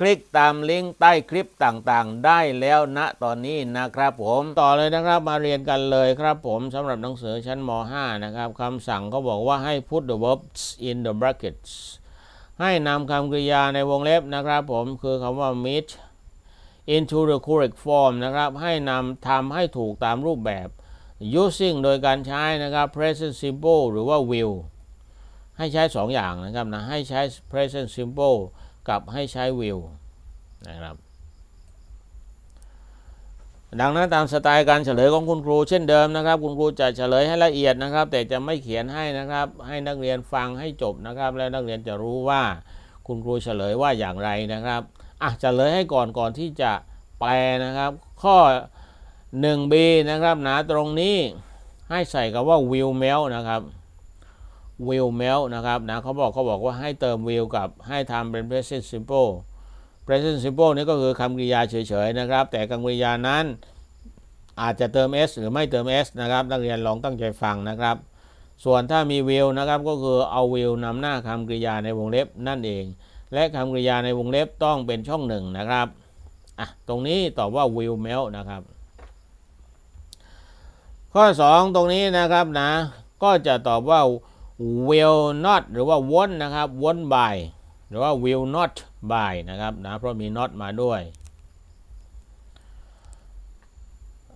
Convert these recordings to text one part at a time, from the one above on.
คลิกตามลิงก์ใต้คลิปต่างๆ ได้แล้วณตอนนี้นะครับผมต่อเลยนะครับมาเรียนกันเลยครับผมสำหรับหนังสือชั้นม .5 นะครับคำสั่งเขาบอกว่าให้ put the verbs in the brackets ให้นำคำกริยาในวงเล็บนะครับผมคือคำว่า meet into the correct form นะครับ ให้นำทำให้ถูกตามรูปแบบ using โดยการใช้นะครับ present simple หรือว่า will ให้ใช้ 2 อย่างนะครับนะให้ใช้ present simple กับให้ใช้ will นะครับ ดังนั้นตามสไตล์การเฉลยของคุณครูเช่นเดิมนะครับ คุณครูจะเฉลยให้ละเอียดนะครับ แต่จะไม่เขียนให้นะครับ ให้นักเรียนฟังให้จบนะครับ แล้วนักเรียนจะรู้ว่าคุณครูเฉลยว่าอย่างไรนะครับอะเฉลยให้ก่อนก่อนที่จะแปลนะครับ ข้อ 1b นะครับนะตรงนี้ให้ใส่กับว่า will melt นะครับ will melt นะครับนะเขาบอกเขาบอกว่าให้เติม will กับให้ทำเป็น present simple present simple นี่ก็คือคำกริยาเฉยๆนะครับ แต่คำกริยานั้นอาจจะเติม s หรือไม่เติม s นะครับนักเรียนลองตั้งใจฟังนะครับ ส่วนถ้ามี will นะครับก็คือเอา will นำหน้าคำกริยาในวงเล็บนั่นเอง และคำกริยาในวงเล็บต้องเป็นช่องหนึ่งนะครับอะตรงนี้ตอบว่า will melt นะครับ ข้อ 2 ตรงนี้นะครับนะก็จะตอบว่า will not หรือว่า won't นะครับ won't by หรือว่า will not by นะครับนะเพราะมี not มาด้วย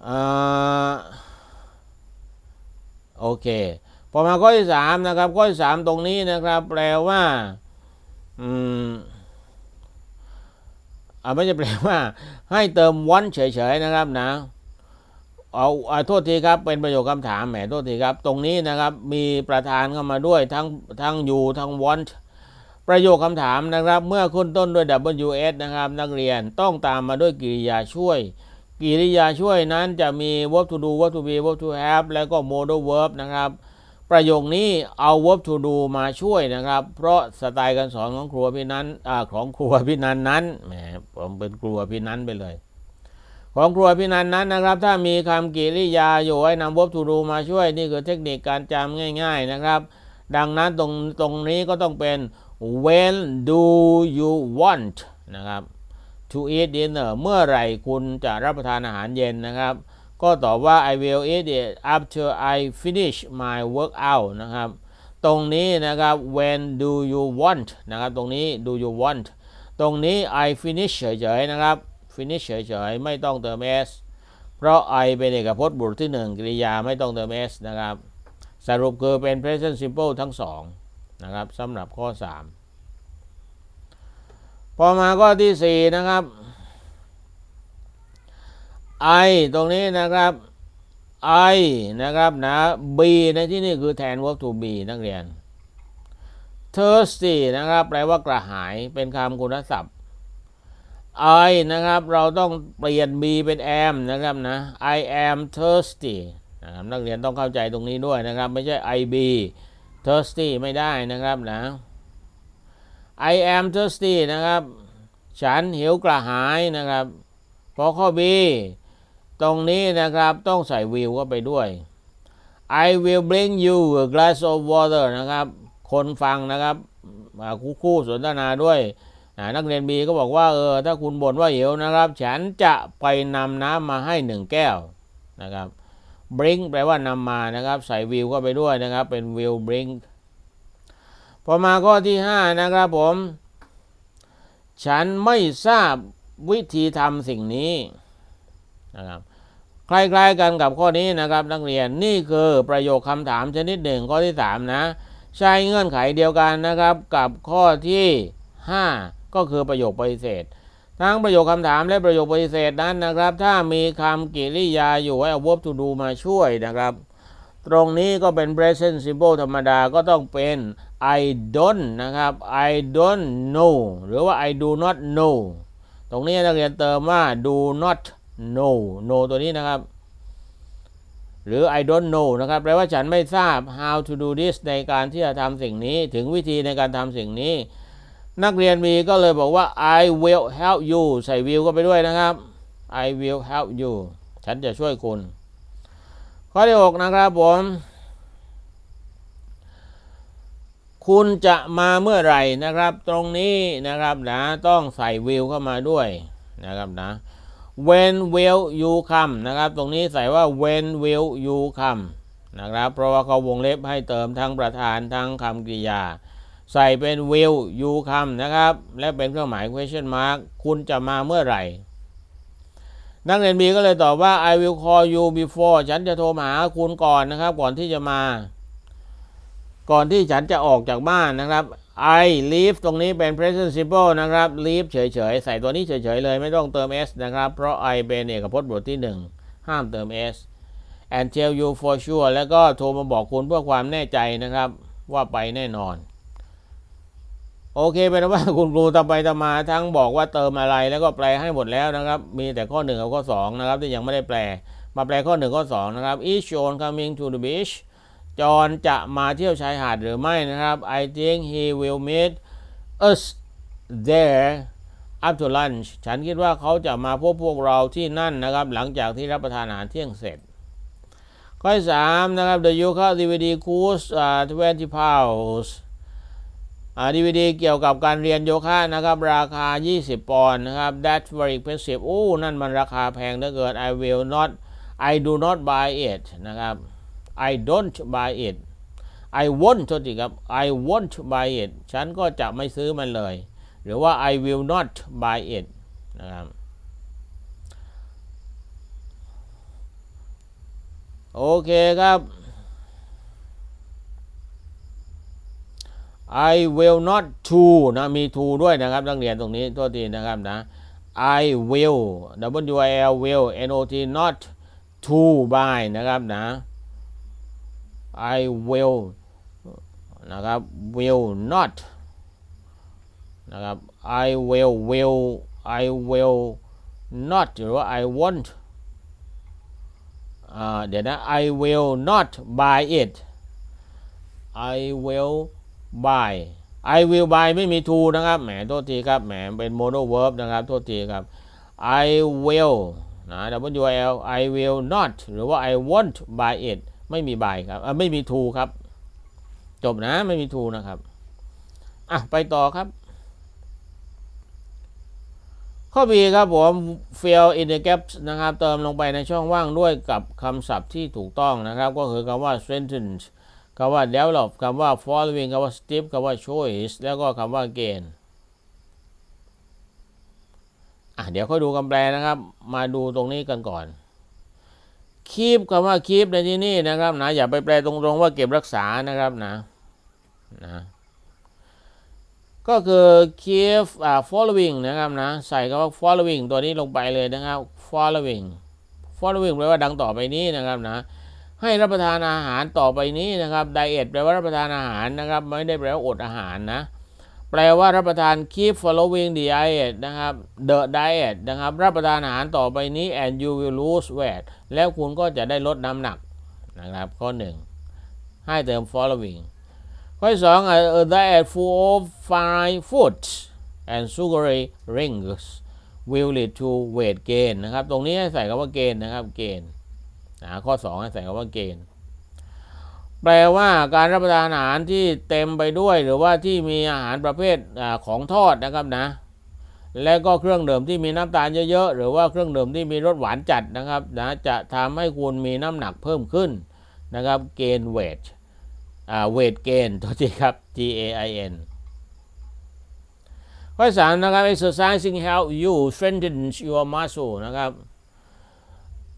อ่าโอเค พอมาข้อที่3นะครับ ข้อที่3ตรงนี้นะครับ แปลว่าอืมอ่าไม่ใช่แปลว่า ให้เติม want เฉยๆนะครับนะ เอาโทษทีครับเป็นประโยคคำถามแหมโทษทีครับ ตรงนี้นะครับมีประธานเข้ามาด้วยทั้งทั้ง you ทั้ง want ประโยคคำถามนะครับ เมื่อขึ้นต้นด้วย ws นะครับ นักเรียนต้องตามมาด้วยกริยาช่วยกริยาช่วยนั้นจะมี verb to do verb to be verb to have แล้วก็ modal verb นะครับ ประโยคนี้เอา verb to do มาช่วยนะครับ เพราะสไตล์การสอนของครัวพี่นั้นอ่าของครัวพี่นั้นนั้นแหมผมเป็นครัวพี่นั้นไปเลย ของครัวพี่นันนั้นนะครับ ถ้ามีคำกริยาอยู่ให้นำ verb to do มาช่วยนี่คือเทคนิคการจำง่าย ๆนะครับ ดังนั้นตรงตรงนี้ก็ต้องเป็น when do you want นะครับ to eat dinner เมื่อไหร่คุณจะรับประทานอาหารเย็นนะครับ ก็ตอบว่า I will eat it after I finish my workout นะครับ ตรงนี้นะครับ when do you want นะครับ ตรงนี้ do you want ตรงนี้ I finish เฉยๆนะครับ finish เฉยๆ ไม่ต้องเติม s เพราะ I เป็นเอกพจน์บุรุษที่ 1 กริยาไม่ต้องเติม s นะครับ สรุปคือเป็น present simple ทั้งสองนะครับสำหรับข้อ 3 พอมาข้อที่ 4 นะครับ I ตรงนี้นะครับ I นะครับนะ B ในที่นี่คือแทน verb to be นักเรียน thirsty นะครับ แปลว่ากระหายเป็นคำคุณศัพท์ I นะครับ เราต้องเปลี่ยน B เป็น am นะครับนะ I am thirsty นะครับนักเรียนต้องเข้าใจตรงนี้ด้วยนะครับ ไม่ใช่ I be thirsty ไม่ได้นะครับนะ I am thirsty นะครับ ฉันหิวกระหายนะครับพอข้อ B ตรงนี้นะครับต้องใส่ will เข้าไปด้วย I will bring you a glass of water นะครับ คนฟังนะครับอ่าคู่สนทนาด้วย นักเรียน B ก็บอกว่าเออถ้าคุณบ่นว่าหิวนะครับ ฉันจะไปนำน้ำมาให้หนึ่งแก้วนะครับ bring แปลว่านำมานะครับ ใส่ will เข้าไปด้วยนะครับ เป็น will bring พอมาข้อที่ 5 นะครับผม ฉันไม่ทราบวิธีทำสิ่งนี้นะครับคล้ายๆกันกับข้อนี้นะครับ นักเรียนนี่คือประโยคคำถามชนิดหนึ่งข้อที่ 3 นะ ใช้เงื่อนไขเดียวกันนะครับกับข้อที่ 5 ก็คือประโยคปฏิเสธ ทั้งประโยคคำถามและประโยคปฏิเสธนั้นนะครับ ถ้ามีคำกริยาอยู่ให้เอา verb to do มาช่วยนะครับ ตรงนี้ก็เป็น present simple ธรรมดาก็ต้องเป็น I don't นะครับ I don't know หรือว่า I do not know ตรงนี้นักเรียนเติมว่า do not know know ตัวนี้นะครับ หรือ I don't know นะครับแปลว่าฉันไม่ทราบ how to do this ในการที่จะทำสิ่งนี้ถึงวิธีในการทำสิ่งนี้ นักเรียนมีก็เลยบอกว่า I will help you ใส่ will ก็ไปด้วยนะครับ I will help you ฉันจะช่วยคุณ ข้อที่ 6 นะครับผม คุณจะมาเมื่อไหร่นะครับ ตรงนี้นะครับนะต้องใส่ will เข้ามาด้วยนะครับนะ when will you come นะครับ ตรงนี้ใส่ว่า when will you come นะครับ เพราะว่าเขาวงเล็บให้เติมทั้งประธานทั้งคำกริยา ใส่เป็น will you come นะครับ และเป็นเครื่องหมาย question mark คุณจะมาเมื่อไหร่ นักเรียนบีก็เลยตอบว่า I will call you before ฉันจะโทรมาหาคุณก่อนนะครับ ก่อนที่จะมา ก่อนที่ฉันจะออกจากบ้านนะครับ I leave ตรงนี้เป็น present simple นะครับ leave เฉยๆ ใส่ตัวนี้เฉยๆ เลยไม่ต้องเติม s นะครับ เพราะ I เป็นเอกพจน์บทที่ 1 ห้ามเติม s and tell you for sure แล้วก็โทรมาบอกคุณเพื่อความแน่ใจนะครับ ว่าไปแน่นอน โอเคเป็นว่าคุณครูทำไปทำมาทั้งบอกว่าเติมอะไรแล้วก็แปลให้หมดแล้วนะครับ มีแต่ข้อ1กับข้อ2นะครับที่ยังไม่ได้แปล มาแปลข้อ1ข้อ2นะครับ is John coming to the beach จอห์นจะมาเที่ยวชายหาดหรือไม่นะครับ I think he will meet us there after lunch ฉันคิดว่าเขาจะมาพบพวกเราที่นั่นนะครับ หลังจากที่รับประทานอาหารเที่ยงเสร็จ ข้อที่สามนะครับ The Yuka DVD course uh, 20 pounds อ่า DVD เกี่ยวกับการเรียนโยคะนะครับ ราคา 20 ปอนด์นะครับ That's very expensive โอ้ นั่นมันราคาแพงเหลือเกิน I will not I do not buy it นะครับ I don't buy it I won't โทษทีครับ I won't buy it ฉันก็จะไม่ซื้อมันเลย หรือว่า I will not buy it นะครับโอเคครับ I will not to นะมี to ด้วยนะครับนักเรียนตรงนี้โทษทีนะครับนะ I will W I L will N O T not to buy นะครับนะ I will นะครับ will not นะครับ I will will I will not หรือว่า I won't เดี๋ยวนะ I will not buy it I will buy I will buy ไม่มี to นะครับ แหม โทษทีครับ แหม เป็น mono verb นะครับ โทษทีครับ I will นะ W L I will not หรือว่า I won't buy it ไม่มี buy ครับ ไม่มี to ครับ จบนะ ไม่มี to นะครับ อะ ไปต่อครับ ข้อ B ครับผม fill in the gaps นะครับ เติมลงไปในช่องว่างด้วยกับคำศัพท์ที่ถูกต้องนะครับ ก็คือคำว่า sentence คำว่า develop คำว่า following คำว่า step คำว่า choice แล้วก็คำว่า gain อะเดี๋ยวค่อยดูคำแปลนะครับ มาดูตรงนี้กันก่อน keep คำว่า keep ในที่นี่นะครับนะอย่าไปแปลตรงๆว่าเก็บรักษานะครับนะนะก็คือ keep อ่า following นะครับนะใส่คำว่า following ตัวนี้ลงไปเลยนะครับ following following แปลว่าดังต่อไปนี้นะครับนะ ให้รับประทานอาหารต่อไปนี้นะครับ diet แปลว่ารับประทานอาหารนะครับไม่ได้แปลว่าอดอาหารนะแปลว่ารับประทาน keep following the diet นะครับ the diet นะครับ รับประทานอาหารต่อไปนี้ and you will lose weight แล้วคุณก็จะได้ลดน้ำหนักนะครับ ข้อหนึ่งให้เติม following ข้อที่สอง a diet full of fried foods and sugary drinks will lead to weight gain นะครับ ตรงนี้ให้ใส่คำว่า gain นะครับ gain นะข้อ2ให้ใส่คำว่าเกณฑ์ แปลว่าการรับประทานอาหารที่เต็มไปด้วย หรือว่าที่มีอาหารประเภทอของทอดนะครับนะ และก็เครื่องดื่มที่มีน้ำตาลเยอะๆ หรือว่าเครื่องดื่มที่มีรสหวานจัดนะครับนะจะทำให้คุณมีน้ำหนักเพิ่มขึ้นนะครับ เกณฑ์เวทเวทเกณฑ์ตัวที่ครับ G A I N ข้อสามนะครับ exercising help you strengthen your muscle นะครับ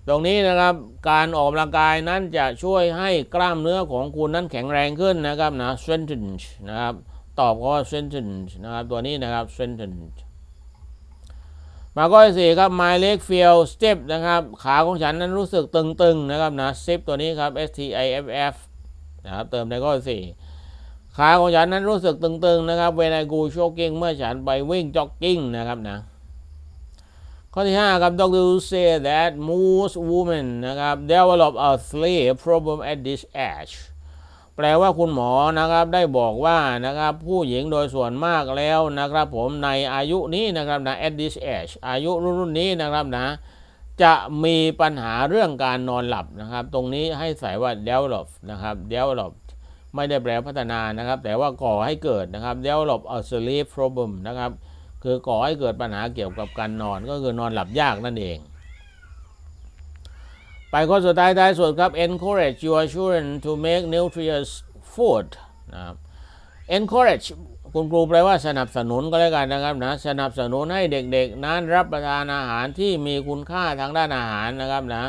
ตรงนี้นะครับการออกกำลังกายนั้นจะช่วยให้กล้ามเนื้อของคุณนั้นแข็งแรงขึ้นนะครับนะ strengthen นะครับตอบก็ว่า strengthen นะครับตัวนี้นะครับ strengthen มาข้อสี่ครับ my leg feel stiff นะครับขาของฉันนั้นรู้สึกตึงๆนะครับนะ stiff ตัวนี้ครับ S T I F F นะครับเติมในข้อสี่ขาของฉันนั้นรู้สึกตึงๆนะครับ when I go jogging เมื่อฉันไปวิ่งจ็อกกิ้งนะครับนะ ข้อที่ 5 ครับ Dr. Say that most women นะครับ develop a slave problem at this age แปลว่าคุณหมอนะครับได้บอกว่านะครับผู้หญิงโดยส่วนมากแล้วนะครับ ผมในอายุนี้นะครับนะ at this age อายุรุ่นนี้นะครับนะ จะมีปัญหาเรื่องการนอนหลับนะครับ ตรงนี้ให้ใส่ว่า develop นะครับ develop ไม่ได้แปลพัฒนานะครับ แต่ว่าก่อให้เกิดนะครับ develop a sleep problem นะครับ คือก่อให้เกิดปัญหาเกี่ยวกับการนอนก็คือนอนหลับยากนั่นเอง ไปข้อสุดท้ายท้ายสุดครับ encourage your children to make nutritious food นะครับ encourage คุณครูแปลว่าสนับสนุนก็แล้วกันนะครับนะสนับสนุนให้เด็กๆ นั้นรับประทานอาหารที่มีคุณค่าทางด้านอาหารนะครับนะ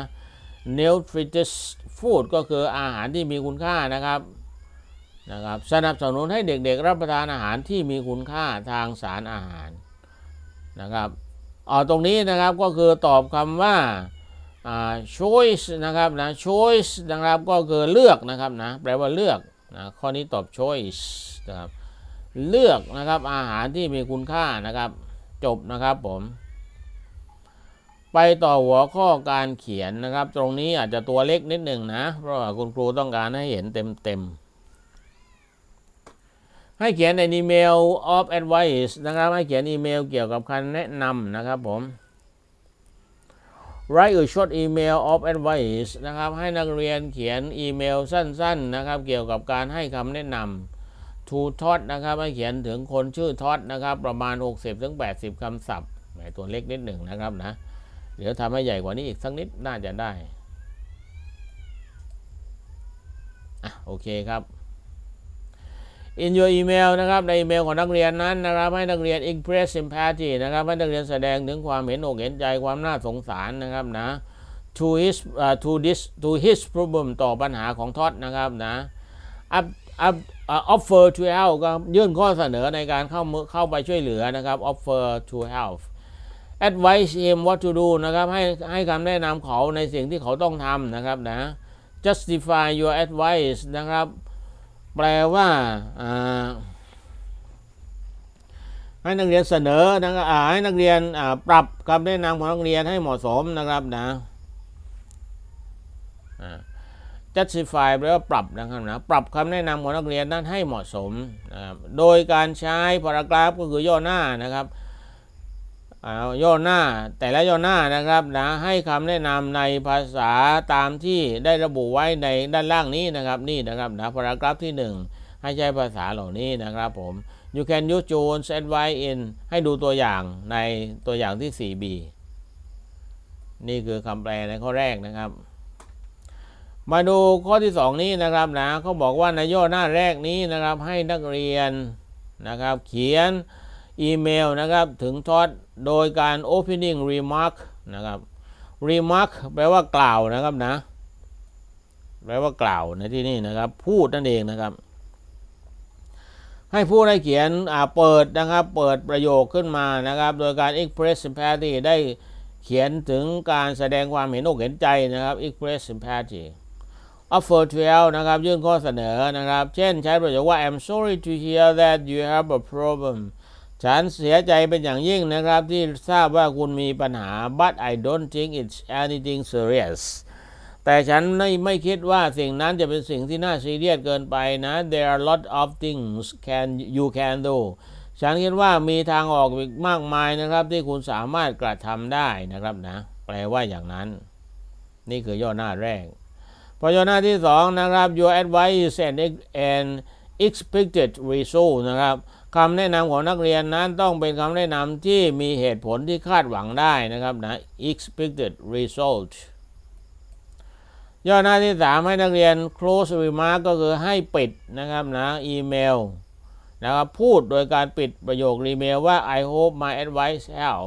nutritious food ก็คืออาหารที่มีคุณค่านะครับนะครับ สนับสนุนให้เด็กๆ รับประทานอาหารที่มีคุณค่าทางสารอาหาร นะครับเอาตรงนี้นะครับก็คือตอบคำว่า choice นะครับนะ choice นะครับก็คือเลือกนะครับนะแปลว่าเลือกนะข้อนี้ตอบ choice นะครับเลือกนะครับอาหารที่มีคุณค่านะครับ จบนะครับผม ไปต่อหัวข้อการเขียนนะครับ ตรงนี้อาจจะตัวเล็กนิดหนึ่งนะ เพราะว่าคุณครูต้องการให้เห็นเต็มๆ ให้เขียนในอีเมล of advice นะครับ ให้เขียนอีเมลเกี่ยวกับคำแนะนำนะครับผม write a short email of advice นะครับ ให้นักเรียนเขียนอีเมลสั้นๆนะครับ เกี่ยวกับการให้คำแนะนำ to ท็อตนะครับ ให้เขียนถึงคนชื่อท็อตนะครับ ประมาณ 60-80คำศัพท์แหมตัวเล็กนิดหนึ่งนะครับนะ เดี๋ยวทำให้ใหญ่กว่านี้อีกสักนิดน่าจะได้ อะ โอเคครับ in your email นะครับในอีเมลของนักเรียนนั้นนะครับ ให้นักเรียน express sympathy นะครับให้นักเรียนแสดงถึงความเห็นอกเห็นใจความน่าสงสารนะครับนะ to his uh, to this to his problem ต่อปัญหาของท็อตนะครับนะ up up uh, offer to help ก็ยื่นข้อเสนอในการเข้ามือเข้าไปช่วยเหลือนะครับ offer to help advise him what to do นะครับให้ให้คำแนะนำเขาในสิ่งที่เขาต้องทำนะครับนะ justify your advice นะครับ แปลว่าให้นักเรียนเสนอนะครับให้นักเรียนปรับคำแนะนำของนักเรียนให้เหมาะสมนะครับนะ justify แปลว่าปรับนะครับนะปรับคำแนะนำของนักเรียนนั้นให้เหมาะสมนะโดยการใช้ paragraph ก็คือย่อหน้านะครับ ย่อหน้าแต่ละย่อหน้านะครับนะให้คำแนะนำในภาษาตามที่ได้ระบุไว้ในด้านล่างนี้นะครับนี่นะครับนะ paragraph ที่ 1 ให้ใช้ภาษาเหล่านี้นะครับผม you can use Jones advice in ให้ดูตัวอย่างในตัวอย่างที่ 4b นี่คือคำแปลในข้อแรกนะครับ มาดูข้อที่ 2 นี้นะครับนะเขาบอกว่าในย่อหน้าแรกนี้นะครับให้นักเรียนนะครับ เขียน อีเมลนะครับถึงทอดโดยการ opening remark นะครับ remark แปลว่ากล่าวนะครับนะ แปลว่ากล่าวในที่นี่นะครับ พูดนั่นเองนะครับ ให้ผู้ได้เขียนเปิดนะครับ เปิดประโยคขึ้นมานะครับ โดยการ express sympathy ได้เขียนถึงการแสดงความเห็นอกเห็นใจนะครับ express sympathy offer to help นะครับ ยื่นข้อเสนอนะครับ เช่นใช้ประโยคว่า I'm sorry to hear that you have a problem ฉันเสียใจเป็นอย่างยิ่งนะครับ ที่ทราบว่าคุณมีปัญหา but I don't think it's anything serious แต่ฉันไม่ไม่คิดว่าสิ่งนั้นจะเป็นสิ่งที่น่าซีเรียสเกินไปนะ there are lot of things can you can do ฉันคิดว่ามีทางออกอีกมากมายนะครับ ที่คุณสามารถกระทำได้นะครับนะ แปลว่าอย่างนั้น นี่คือย่อหน้าแรก พอย่อหน้าที่สองนะครับ your advice and and expected result นะครับ คำแนะนำของนักเรียนนั้นต้องเป็นคำแนะนำที่มีเหตุผลที่คาดหวังได้นะครับนะ expected result ย่อหน้าที่ 3 ให้นักเรียน close remark ก็คือให้ปิดนะครับนะอีเมลนะครับพูดโดยการปิดประโยคอีเมลว่า I hope my advice help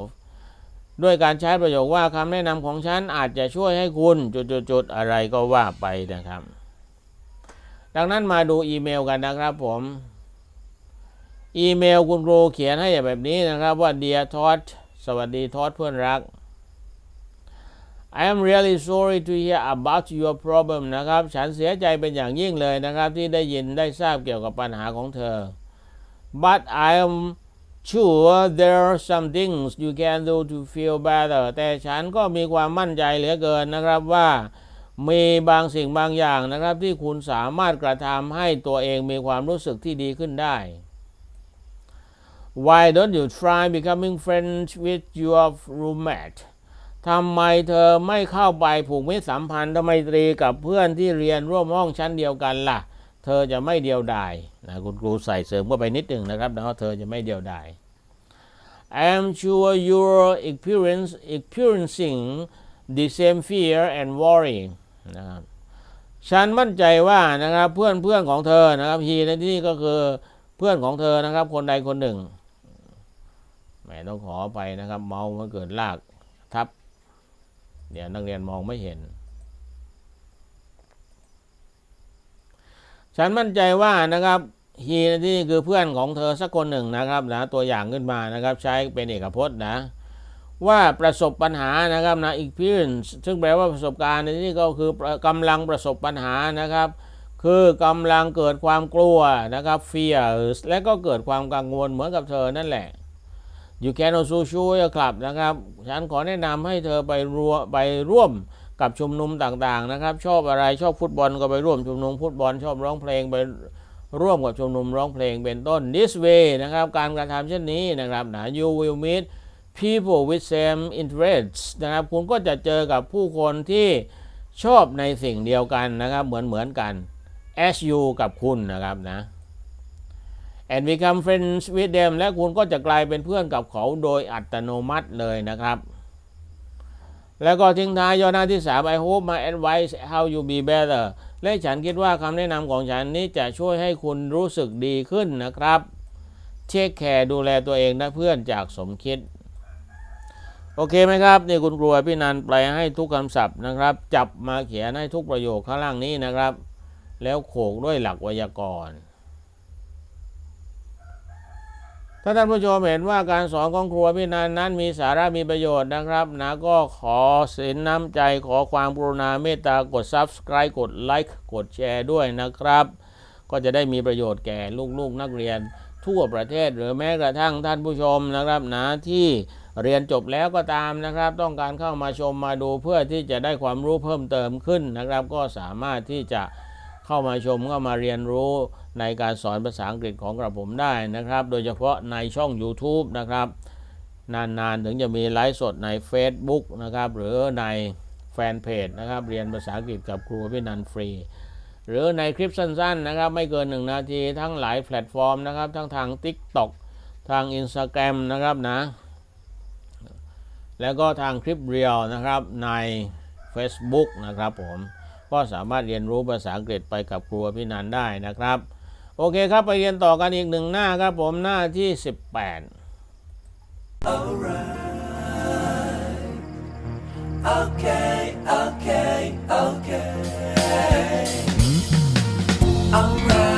ด้วยการใช้ประโยคว่าคำแนะนำของฉันอาจจะช่วยให้คุณจุดๆอะไรก็ว่าไปนะครับ ดังนั้นมาดูอีเมลกันนะครับผม อีเมลคุณครูเขียนให้แบบนี้นะครับว่า Dear Todd สวัสดีทอดเพื่อนรัก I am really sorry to hear about your problem นะครับ ฉันเสียใจเป็นอย่างยิ่งเลยนะครับ ที่ได้ยินได้ทราบเกี่ยวกับปัญหาของเธอ but I am sure there are some things you can do to feel better แต่ฉันก็มีความมั่นใจเหลือเกินนะครับว่า มีบางสิ่งบางอย่างนะครับที่คุณสามารถกระทำให้ตัวเองมีความรู้สึกที่ดีขึ้นได้ Why don't you try becoming friends with your roommate ทำไมเธอไม่เข้าไปผูกมิตรสัมพันธ์ทำไมตรีกับเพื่อนที่เรียนร่วมห้องชั้นเดียวกันล่ะ เธอจะไม่เดียวดายนะคุณครูใส่เสริมเข้าไปนิดหนึ่งนะครับนะเธอจะไม่เดียวดาย I'm sure you're experience, experiencing the same fear and worry นะครับฉันมั่นใจว่านะครับเพื่อนเพื่อนของเธอนะครับฮีในที่นี้ก็คือเพื่อนของเธอนะครับคนใดคนหนึ่ง แหมต้องขอไปนะครับ เมาส์มันเกิดลากทับ เดี๋ยวนักเรียนมองไม่เห็น ฉันมั่นใจว่านะครับฮีนที่คือเพื่อนของเธอสักคนหนึ่งนะครับนะตัวอย่างขึ้นมานะครับ ใช้เป็นเอกพจน์นะ ว่าประสบปัญหานะครับนะ experience ซึ่งแปลว่าประสบการณ์ในที่ก็คือกำลังประสบปัญหานะครับ คือกำลังเกิดความกลัวนะครับ fear และก็เกิดความกังวลเหมือนกับเธอนั่นแหละ you can also join a club นะครับ ฉันขอแนะนำให้เธอไปรัวไปร่วมกับชุมนุมต่างๆนะครับ ชอบอะไรชอบฟุตบอลก็ไปร่วมชุมนุมฟุตบอลชอบร้องเพลงไปร่วมกับชุมนุมร้องเพลงเป็นต้น this way นะครับ การกระทำเช่นนี้นะครับนะ you will meet people with same interests นะครับ คุณก็จะเจอกับผู้คนที่ชอบในสิ่งเดียวกันนะครับ เหมือนเหมือนกัน as you กับคุณนะครับนะ and become friends with them และคุณก็จะกลายเป็นเพื่อนกับเขาโดยอัตโนมัติเลยนะครับ แล้วก็ทิ้งท้ายย่อหน้าที่ 3 I hope my advice how you be better และฉันคิดว่าคำแนะนำของฉันนี้จะช่วยให้คุณรู้สึกดีขึ้นนะครับ เช็คแคร์ดูแลตัวเองนะเพื่อนจากสมคิด โอเคไหมครับ นี่คุณครูพี่นันแปลให้ทุกคำศัพท์นะครับ จับมาเขียนให้ทุกประโยคข้างล่างนี้นะครับ แล้วโขกด้วยหลักไวยากรณ์ ถ้าท่านผู้ชมเห็นว่าการสอนของครูพี่นันนั้นมีสาระมีประโยชน์นะครับนะก็ขอสินน้ำใจขอความกรุณาเมตตากด Subscribe กดไลค์กดแชร์ด้วยนะครับ ก็จะได้มีประโยชน์แก่ลูกๆนักเรียนทั่วประเทศหรือแม้กระทั่งท่านผู้ชมนะครับนะที่เรียนจบแล้วก็ตามนะครับ ต้องการเข้ามาชมมาดูเพื่อที่จะได้ความรู้เพิ่มเติมขึ้นนะครับ ก็สามารถที่จะเข้ามาชมเข้ามาเรียนรู้ ในการสอนภาษาอังกฤษของกระผมได้นะครับ โดยเฉพาะในช่อง YouTube นะครับ นาน ๆ ถึงจะมีไลฟ์สดใน Facebook นะครับ หรือในแฟนเพจนะครับ เรียนภาษาอังกฤษกับครูพี่นันฟรี หรือในคลิปสั้น ๆ นะครับ ไม่เกิน 1 นาทีทั้งหลายแพลตฟอร์มนะครับ ทั้งทาง TikTok ทาง Instagram นะครับนะ แล้วก็ทางคลิปเรียวนะครับใน Facebook นะครับผม ก็สามารถเรียนรู้ภาษาอังกฤษไปกับครูพี่นันได้นะครับ โอเคครับไปเรียนต่อกันอีกหนึ่งหน้าครับผมหน้าที่ 18 Alright Okay Okay Okay Alright